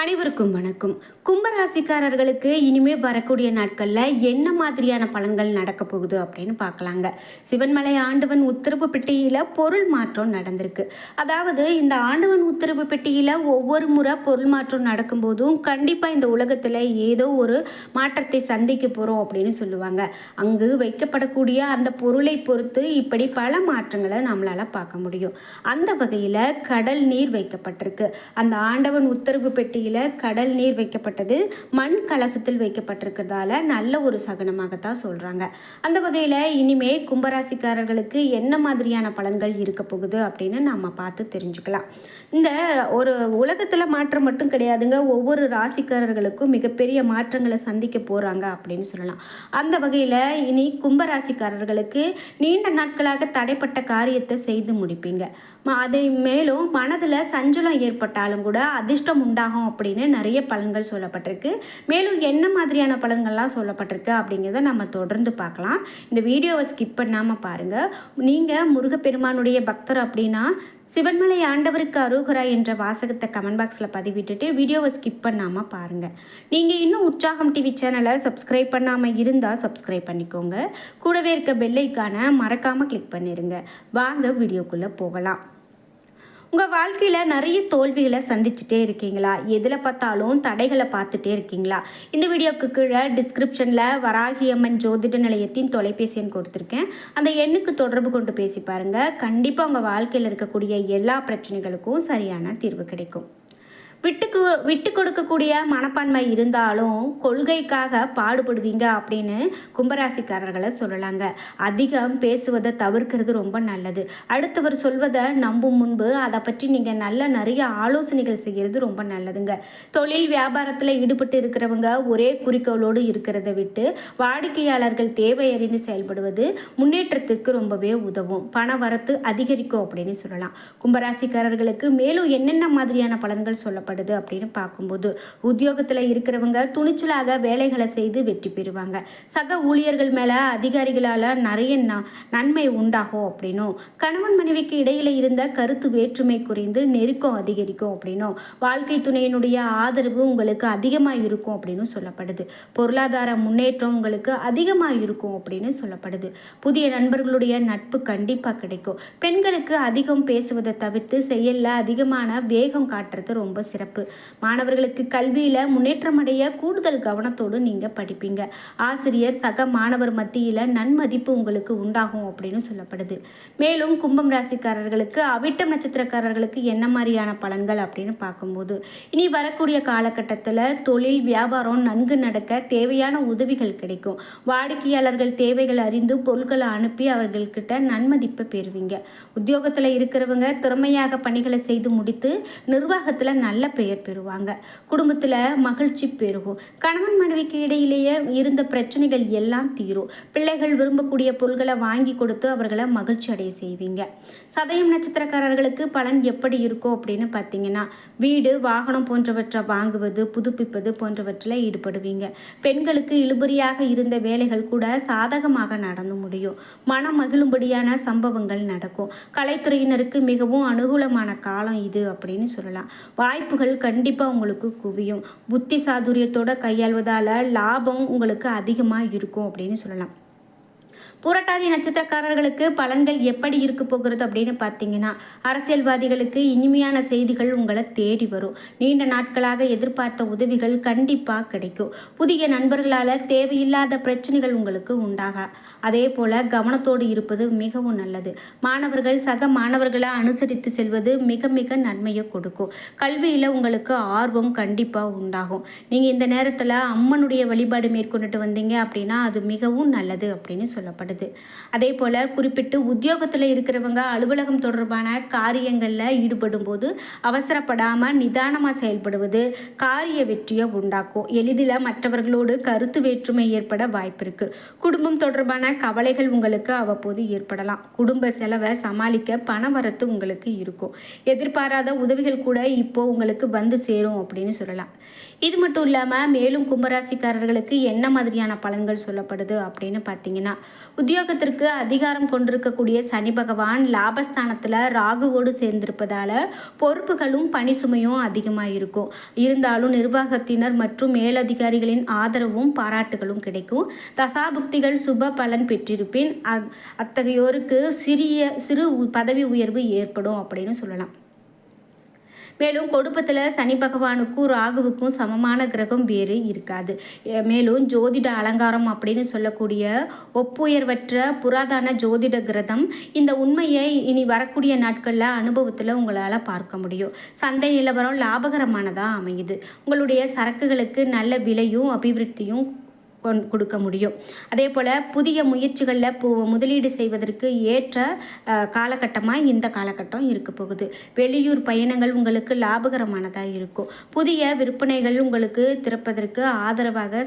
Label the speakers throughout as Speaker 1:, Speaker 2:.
Speaker 1: அனைவருக்கும் வணக்கம். கும்பராசிக்காரர்களுக்கு இனிமே வரக்கூடிய நாட்களில் என்ன மாதிரியான பலன்கள் நடக்க போகுது அப்படின்னு பார்க்கலாங்க. சிவன்மலை ஆண்டவன் உத்தரவு பெட்டியில் பொருள் மாற்றம் நடந்திருக்கு. அதாவது இந்த ஆண்டவன் உத்தரவு பெட்டியில் ஒவ்வொரு முறை பொருள் மாற்றம் நடக்கும்போதும் கண்டிப்பாக இந்த உலகத்தில் ஏதோ ஒரு மாற்றத்தை சந்திக்க போகிறோம் அப்படின்னு சொல்லுவாங்க. அங்கு வைக்கப்படக்கூடிய அந்த பொருளை பொறுத்து இப்படி பல மாற்றங்களை நம்மளால் பார்க்க முடியும். அந்த வகையில் கடல் நீர் வைக்கப்பட்டிருக்கு. அந்த ஆண்டவன் உத்தரவு பெட்டியில் கடல் நீர் வைக்கப்பட்டது மண் கலசத்தில் வைக்கப்பட்டிருக்கிறதால நல்ல ஒரு சகனமாகத்தான் சொல்கிறாங்க அந்த வகையில் இனிமே கும்பராசிக்காரர்களுக்கு என்ன மாதிரியான பலன்கள் இருக்க போகுது அப்படின்னு நம்ம பார்த்து தெரிஞ்சுக்கலாம். இந்த ஒரு உலகத்தில் மாற்றம் மட்டும் கிடையாதுங்க ஒவ்வொரு ராசிக்காரர்களுக்கும் மிகப்பெரிய மாற்றங்களை சந்திக்க போகிறாங்க அப்படின்னு சொல்லலாம். அந்த வகையில் இனி கும்பராசிக்காரர்களுக்கு நீண்ட நாட்களாக தடைப்பட்ட காரியத்தை செய்து முடிப்பீங்க. அதை மேலும் மனதில் சஞ்சலம் ஏற்பட்டாலும் கூட அதிர்ஷ்டம் உண்டாகும் அப்படின்னு நிறைய பலன்கள் சொல்லப்பட்டிருக்கு. மேலும் என்ன மாதிரியான பலன்கள்லாம் சொல்லப்பட்டிருக்கு அப்படிங்கிறத நம்ம தொடர்ந்து பார்க்கலாம். இந்த வீடியோவை ஸ்கிப் பண்ணாமல் பாருங்கள் நீங்கள் முருகப்பெருமானுடைய பக்தர் அப்படின்னா சிவன்மலை ஆண்டவருக்கு அருகரா என்ற வாசகத்தை கமெண்ட் பாக்ஸில் பதிவிட்டுட்டு வீடியோவை ஸ்கிப் பண்ணாமல் பாருங்கள் நீங்கள் இன்னும் உற்சாகம் டிவி சேனலை சப்ஸ்கிரைப் பண்ணாமல் இருந்தால் சப்ஸ்கிரைப் பண்ணிக்கோங்க. கூடவே இருக்க பெல்லைக்கான மறக்காமல் கிளிக் பண்ணிடுங்க வாங்க வீடியோக்குள்ளே போகலாம். உங்கள் வாழ்க்கையில் நிறைய தோல்விகளை சந்திச்சுட்டே இருக்கீங்களா? எதில் பார்த்தாலும் தடைகளை பார்த்துட்டே இருக்கீங்களா? இந்த வீடியோக்கு கீழே டிஸ்கிரிப்ஷனில் வராகியம்மன் ஜோதிட நிலையத்தின் தொலைபேசி எண் கொடுத்துருக்கேன். அந்த எண்ணுக்கு தொடர்பு கொண்டு பேசி பாருங்கள் கண்டிப்பாக உங்கள் வாழ்க்கையில் இருக்கக்கூடிய எல்லா பிரச்சனைகளுக்கும் சரியான தீர்வு கிடைக்கும். விட்டுக்கு விட்டு கொடுக்கக்கூடிய மனப்பான்மை இருந்தாலும் கொள்கைக்காக பாடுபடுவீங்க அப்படின்னு கும்பராசிக்காரர்களை சொல்லலாங்க. அதிகம் பேசுவதை தவிர்க்கிறது ரொம்ப நல்லது. அடுத்தவர் சொல்வதை நம்பும் முன்பு அதை பற்றி நீங்கள் நல்ல நிறைய ஆலோசனைகள் செய்கிறது ரொம்ப நல்லதுங்க. தொழில் வியாபாரத்தில் ஈடுபட்டு இருக்கிறவங்க ஒரே குறிக்கோளோடு இருக்கிறத விட்டு வாடிக்கையாளர்கள் தேவை அறிந்து செயல்படுவது முன்னேற்றத்துக்கு ரொம்பவே உதவும். பண வரத்து அதிகரிக்கும் அப்படின்னு சொல்லலாம். கும்பராசிக்காரர்களுக்கு மேலும் என்னென்ன மாதிரியான பலன்கள் சொல்லப்படும் தேவைப்படுது அப்படின்னு பார்க்கும்போது உத்தியோகத்தில் இருக்கிறவங்க துணிச்சலாக வேலைகளை செய்து வெற்றி பெறுவாங்க. சக ஊழியர்கள் மேலே அதிகாரிகளால் நிறைய ந- நன்மை உண்டாகும் அப்படின்னும் கணவன் மனைவிக்கு இடையில இருந்த கருத்து வேற்றுமை குறைந்து நெருக்கம் அதிகரிக்கும் அப்படின்னும் வாழ்க்கை துணையினுடைய ஆதரவு உங்களுக்கு அதிகமாக இருக்கும் அப்படின்னு சொல்லப்படுது. பொருளாதார முன்னேற்றம் உங்களுக்கு அதிகமாக இருக்கும் அப்படின்னு சொல்லப்படுது. புதிய நண்பர்களுடைய நட்பு கண்டிப்பாக கிடைக்கும். பெண்களுக்கு அதிகம் பேசுவதை தவிர்த்து செயலில் அதிகமான வேகம் காட்டுறது ரொம்ப சிறப்பு. மாணவர்களுக்கு கல்வியில் முன்னேற்றம் அடைய கூடுதல் கவனத்தோடு நீங்கள் படிப்பீங்க. ஆசிரியர் சக மாணவர் மத்தியில் நன்மதிப்பு உங்களுக்கு உண்டாகும் அப்படின்னு சொல்லப்படுது. மேலும் கும்பம் ராசிக்காரர்களுக்கு அவிட்டம் நட்சத்திரக்காரர்களுக்கு என்ன மாதிரியான பலன்கள் அப்படின்னு பார்க்கும்போது இனி வரக்கூடிய காலகட்டத்தில் தொழில் வியாபாரம் நன்கு நடக்க தேவையான உதவிகள் கிடைக்கும். வாடிக்கையாளர்கள் தேவைகள் அறிந்து பொருட்களை அனுப்பி அவர்கள்கிட்ட நன்மதிப்பை பெறுவீங்க. உத்தியோகத்தில் இருக்கிறவங்க திறமையாக பணிகளை செய்து முடித்து நிர்வாகத்தில் நல்ல பெயர் பெறுவாங்க. குடும்பத்தில் மகிழ்ச்சி பெருகும். கணவன் மனைவிக்கு இடையிலேயே இருந்த பிரச்சனைகள் எல்லாம் தீரும். பிள்ளைகள் விரும்பக்கூடிய பொருள்களை வாங்கி கொடுத்து அவர்களை மகிழ்ச்சி அடைய செய்வீங்க. சதயம் நட்சத்திரக்காரர்களுக்கு பலன் எப்படி இருக்கும் அப்படின்னு பார்த்தீங்கன்னா வீடு வாகனம் போன்றவற்றை வாங்குவது புதுப்பிப்பது போன்றவற்றில் ஈடுபடுவீங்க. பெண்களுக்கு இழுபறியாக இருந்த வேலைகள் கூட சாதகமாக நடந்து முடியும். மனம் மகிழும்படியான சம்பவங்கள் நடக்கும். கலைத்துறையினருக்கு மிகவும் அனுகூலமான காலம் இது அப்படின்னு சொல்லலாம். வாய்ப்புகள் கண்டிப்பாக உங்களுக்கு குவியும். புத்தி சாதுரியத்தோட கையாள்வதால் லாபம் உங்களுக்கு அதிகமாக இருக்கும் அப்படின்னு சொல்லலாம். புரட்டாதி நட்சத்திரக்காரர்களுக்கு பலன்கள் எப்படி இருக்க போகிறது அப்படின்னு பார்த்தீங்கன்னா அரசியல்வாதிகளுக்கு இனிமையான செய்திகள் உங்களை தேடி வரும். நீண்ட நாட்களாக எதிர்பார்த்த உதவிகள் கண்டிப்பாக கிடைக்கும். புதிய நண்பர்களால் தேவையில்லாத பிரச்சனைகள் உங்களுக்கு உண்டாக. அதே போல் கவனத்தோடு இருப்பது மிகவும் நல்லது. மாணவர்கள் சக மாணவர்களை அனுசரித்து செல்வது மிக மிக நன்மையை கொடுக்கும். கல்வியில் உங்களுக்கு ஆர்வம் கண்டிப்பாக உண்டாகும். நீங்கள் இந்த நேரத்தில் அம்மனுடைய வழிபாடு மேற்கொண்டுட்டு வந்தீங்க அப்படின்னா அது மிகவும் நல்லது அப்படின்னு சொல்லலாம் சொல்லப்படுது அதே போல் குறிப்பிட்டு உத்தியோகத்தில் இருக்கிறவங்க அலுவலகம் தொடர்பான காரியங்களில் ஈடுபடும் போது அவசரப்படாமல் நிதானமாக செயல்படுவது காரிய வெற்றியை உண்டாக்கும். எளிதில் மற்றவர்களோடு கருத்து வேற்றுமை ஏற்பட வாய்ப்பு இருக்கு குடும்பம் தொடர்பான கவலைகள் உங்களுக்கு அவ்வப்போது ஏற்படலாம். குடும்ப செலவை சமாளிக்க பண வரத்து உங்களுக்கு இருக்கும். எதிர்பாராத உதவிகள் கூட இப்போ உங்களுக்கு வந்து சேரும் அப்படின்னு சொல்லலாம். இது மட்டும் இல்லாமல் மேலும் கும்பராசிக்காரர்களுக்கு என்ன மாதிரியான பலன்கள் சொல்லப்படுது அப்படின்னு பார்த்தீங்கன்னா உத்தியோகத்திற்கு அதிகாரம் கொண்டிருக்கக்கூடிய சனி பகவான் லாபஸ்தானத்தில் ராகுவோடு சேர்ந்திருப்பதால் பொறுப்புகளும் பணி சுமையும் அதிகமாக இருக்கும் இருந்தாலும் நிர்வாகத்தினர் மற்றும் மேலதிகாரிகளின் ஆதரவும் பாராட்டுகளும் கிடைக்கும். தசாபுக்திகள் சுப பலன் பெற்றிருப்பின் அத்தகையோருக்கு சிறிய சிறு பதவி உயர்வு ஏற்படும் அப்படின்னு சொல்லலாம். மேலும் கொடுப்பத்தில் சனி பகவானுக்கும் ராகுவுக்கும் சமமான கிரகம் வேறு இருக்காது. மேலும் ஜோதிட அலங்காரம் அப்படின்னு சொல்லக்கூடிய ஒப்புயர்வற்ற புராதன ஜோதிட கிரதம் இந்த உண்மையை இனி வரக்கூடிய நாட்களில் அனுபவத்தில் உங்களால் பார்க்க முடியும். சந்தை நிலவரம் லாபகரமானதாக அமையுது. உங்களுடைய சரக்குகளுக்கு நல்ல விலையும் அபிவிருத்தியும் கொடுக்க முடியும். அதே போல் புதிய முயற்சிகளில் பு முதலீடு செய்வதற்கு ஏற்ற காலகட்டமாக இந்த காலகட்டம் இருக்க போகுது. வெளியூர் பயணங்கள் உங்களுக்கு லாபகரமானதாக இருக்கும். புதிய விற்பனைகள் உங்களுக்கு திறப்பதற்கு ஆதரவாக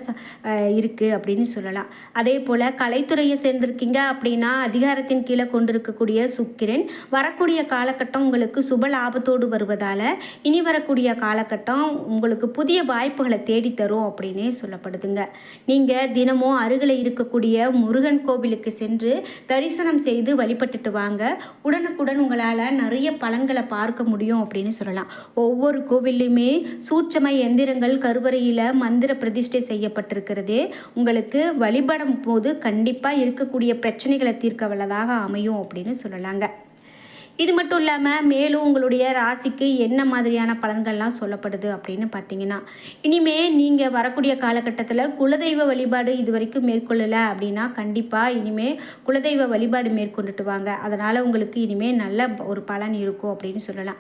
Speaker 1: இருக்குது அப்படின்னு சொல்லலாம். அதே போல் கலைத்துறையை சேர்ந்திருக்கீங்க அப்படின்னா அதிகாரத்தின் கீழே கொண்டிருக்கக்கூடிய சுக்கிரன் வரக்கூடிய காலகட்டம் உங்களுக்கு சுப லாபத்தோடு வருவதால் இனி வரக்கூடிய காலகட்டம் உங்களுக்கு புதிய வாய்ப்புகளை தேடித்தரும் அப்படின்னே சொல்லப்படுதுங்க. நீங்கள் நீங்கள் தினமும் அருகில் இருக்கக்கூடிய முருகன் கோவிலுக்கு சென்று தரிசனம் செய்து வழிபட்டுட்டு வாங்க. உடனுக்குடன் உங்களால் நிறைய பலன்களை பார்க்க முடியும் அப்படின்னு சொல்லலாம். ஒவ்வொரு கோவில்லையுமே சூட்சம எந்திரங்கள் கருவறையில் மந்திர பிரதிஷ்டை செய்யப்பட்டிருக்கிறது. உங்களுக்கு வழிபடும் போது கண்டிப்பாக இருக்கக்கூடிய பிரச்சனைகளை தீர்க்க வல்லதாக அமையும் அப்படின்னு சொல்லலாங்க. இது மட்டும் இல்லாமல் மேலும் உங்களுடைய ராசிக்கு என்ன மாதிரியான பலன்கள்லாம் சொல்லப்படுது அப்படின்னு பார்த்தீங்கன்னா இனிமேல் நீங்கள் வரக்கூடிய காலகட்டத்தில் குலதெய்வ வழிபாடு இது வரைக்கும் மேற்கொள்ளலை அப்படின்னா கண்டிப்பாக இனிமேல் குலதெய்வ வழிபாடு மேற்கொண்டுட்டு வாங்க. அதனால் உங்களுக்கு இனிமேல் நல்ல ஒரு பலன் இருக்கும் அப்படின்னு சொல்லலாம்.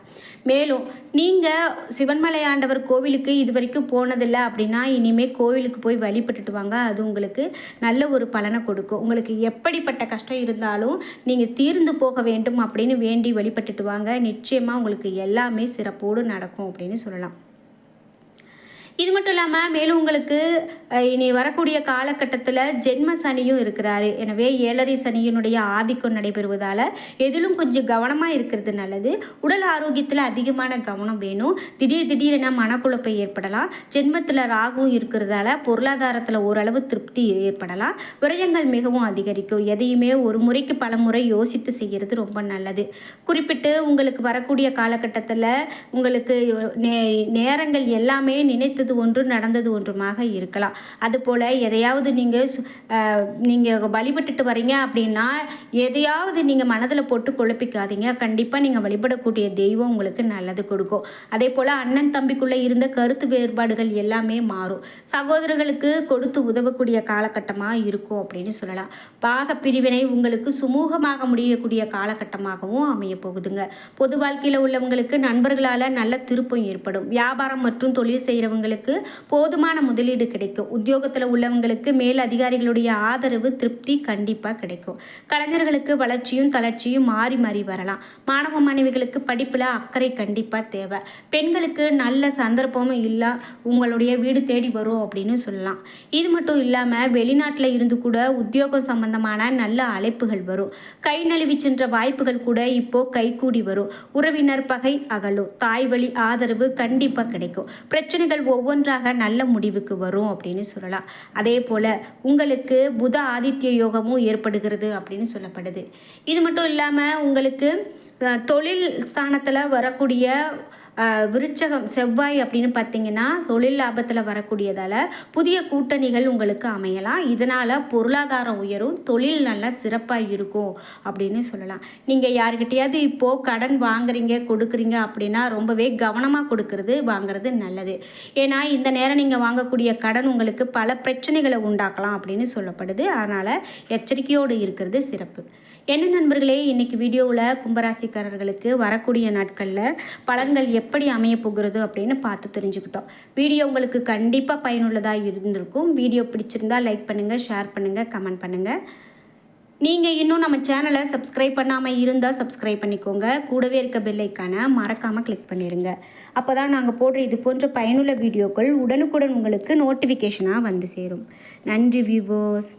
Speaker 1: மேலும் நீங்கள் சிவன்மலை ஆண்டவர் கோவிலுக்கு இது வரைக்கும் போனதில்லை அப்படின்னா இனிமேல் கோவிலுக்கு போய் வழிபட்டுட்டு வாங்க. அது உங்களுக்கு நல்ல ஒரு பலனை கொடுக்கும். உங்களுக்கு எப்படிப்பட்ட கஷ்டம் இருந்தாலும் நீங்கள் தீர்ந்து போக வேண்டும் அப்படின்னு வேண்டி வேண்டி வழிபட்டுட்டு வாங்க. நிச்சயமாக உங்களுக்கு எல்லாமே சிறப்போடு நடக்கும் அப்படின்னு சொல்லலாம். இது மட்டும் இல்லாமல் மேலும் உங்களுக்கு இனி வரக்கூடிய காலகட்டத்தில் ஜென்ம சனியும் இருக்கிறாரு. எனவே ஏழரை சனியினுடைய ஆதிக்கம் நடைபெறுவதால் எதிலும் கொஞ்சம் கவனமாக இருக்கிறது நல்லது. உடல் ஆரோக்கியத்தில் அதிகமான கவனம் வேணும். திடீர் திடீரென மனக்குழப்பை ஏற்படலாம். ஜென்மத்தில் ராகும் இருக்கிறதால பொருளாதாரத்தில் ஓரளவு திருப்தி ஏற்படலாம். விரயங்கள் மிகவும் அதிகரிக்கும். எதையுமே ஒரு முறைக்கு பல முறை யோசித்து செய்கிறது ரொம்ப நல்லது. குறிப்பிட்டு உங்களுக்கு வரக்கூடிய காலகட்டத்தில் உங்களுக்கு நேரங்கள் எல்லாமே நினைத்து நடந்தது ஒன்று நடந்தது ஒன்றுமாக இருக்கலாம். அதுபோல் எதையாவது நீங்கள் நீங்கள் வழிபட்டுட்டு வரீங்க அப்படின்னா எதையாவது நீங்கள் மனதில் போட்டு குழப்பிக்காதீங்க. கண்டிப்பாக நீங்கள் வழிபடக்கூடிய தெய்வம் உங்களுக்கு நல்லது கொடுக்கும். அதே போல் அண்ணன் தம்பிக்குள்ளே இருந்த கருத்து வேறுபாடுகள் எல்லாமே மாறும். சகோதரர்களுக்கு கொடுத்து உதவக்கூடிய காலகட்டமாக இருக்கும் அப்படின்னு சொல்லலாம். பாக பிரிவினை உங்களுக்கு சுமூகமாக முடியக்கூடிய காலகட்டமாகவும் அமைய போகுதுங்க. பொது வாழ்க்கையில் உள்ளவங்களுக்கு நண்பர்களால் நல்ல திருப்பம் ஏற்படும். வியாபாரம் மற்றும் தொழில் செய்கிறவங்களுக்கு உள்ளவங்களுக்கு போதுமான முதலீடு கிடைக்கும். உத்தியோகத்தில் உள்ளவங்களுக்கு மேல் அதிகாரிகளுடைய ஆதரவு திருப்தி கண்டிப்பாக கிடைக்கும். கலைஞர்களுக்கு வளர்ச்சியும் தளர்ச்சியும் மாறி மாறி வரலாம். மாணவ மாணவிகளுக்கு படிப்பில் அக்கறை கண்டிப்பாக தேவை. பெண்களுக்கு நல்ல சந்தர்ப்பமும் இல்லை உங்களுடைய வீடு தேடி வரும் அப்படின்னு சொல்லலாம். இது மட்டும் இல்லாமல் வெளிநாட்டில் இருந்து கூட உத்தியோகம் சம்பந்தமான நல்ல அழைப்புகள் வரும். கை நழுவி சென்ற வாய்ப்புகள் கூட இப்போ கைகூடி வரும். உறவினர் பகை அகலும். தாய் வழி ஆதரவு கண்டிப்பாக கிடைக்கும். பிரச்சனைகள் ஒவ்வொரு ஒவ்வொன்றாக நல்ல முடிவுக்கு வரும் அப்படின்னு சொல்லலாம். அதே போல் உங்களுக்கு புத ஆதித்ய யோகமும் ஏற்படுகிறது அப்படின்னு சொல்லப்படுது. இது மட்டும் இல்லாமல் உங்களுக்கு தொழில் ஸ்தானத்தில் வரக்கூடிய விருச்சகம் செவ்வாய் அப்படின்னு பார்த்தீங்கன்னா தொழில் லாபத்தில் வரக்கூடியதால் புதிய கூட்டணிகள் உங்களுக்கு அமையலாம். இதனால் பொருளாதாரம் உயரும் தொழில் நல்லா சிறப்பாக இருக்கும் அப்படின்னு சொல்லலாம். நீங்கள் யாருக்கிட்டையாவது இப்போது கடன் வாங்குறீங்க கொடுக்குறீங்க அப்படின்னா ரொம்பவே கவனமாக கொடுக்கறது வாங்குறது நல்லது. ஏன்னா இந்த நேரம் நீங்கள் வாங்கக்கூடிய கடன் உங்களுக்கு பல பிரச்சனைகளை உண்டாக்கலாம் அப்படின்னு சொல்லப்படுது. அதனால் எச்சரிக்கையோடு இருக்கிறது சிறப்பு. என்ன நண்பர்களே இன்றைக்கி வீடியோவில் கும்பராசிக்காரர்களுக்கு வரக்கூடிய நாட்களில் பலன்கள் எப்படி அமைய போகிறது அப்படின்னு பார்த்து தெரிஞ்சுக்கிட்டோம். வீடியோ உங்களுக்கு கண்டிப்பாக பயனுள்ளதாக இருந்திருக்கும். வீடியோ பிடிச்சிருந்தால் லைக் பண்ணுங்கள் ஷேர் பண்ணுங்கள் கமெண்ட் பண்ணுங்கள் நீங்கள் இன்னும் நம்ம சேனலை சப்ஸ்கிரைப் பண்ணாமல் இருந்தால் சப்ஸ்கிரைப் பண்ணிக்கோங்க. கூடவே இருக்க பெல்லைக்கான மறக்காமல் கிளிக் பண்ணிடுங்க அப்போ தான் நாங்கள் போடுற இது போன்ற பயனுள்ள வீடியோக்கள் உடனுக்குடன் உங்களுக்கு நோட்டிஃபிகேஷனாக வந்து சேரும். நன்றி வியூவர்ஸ்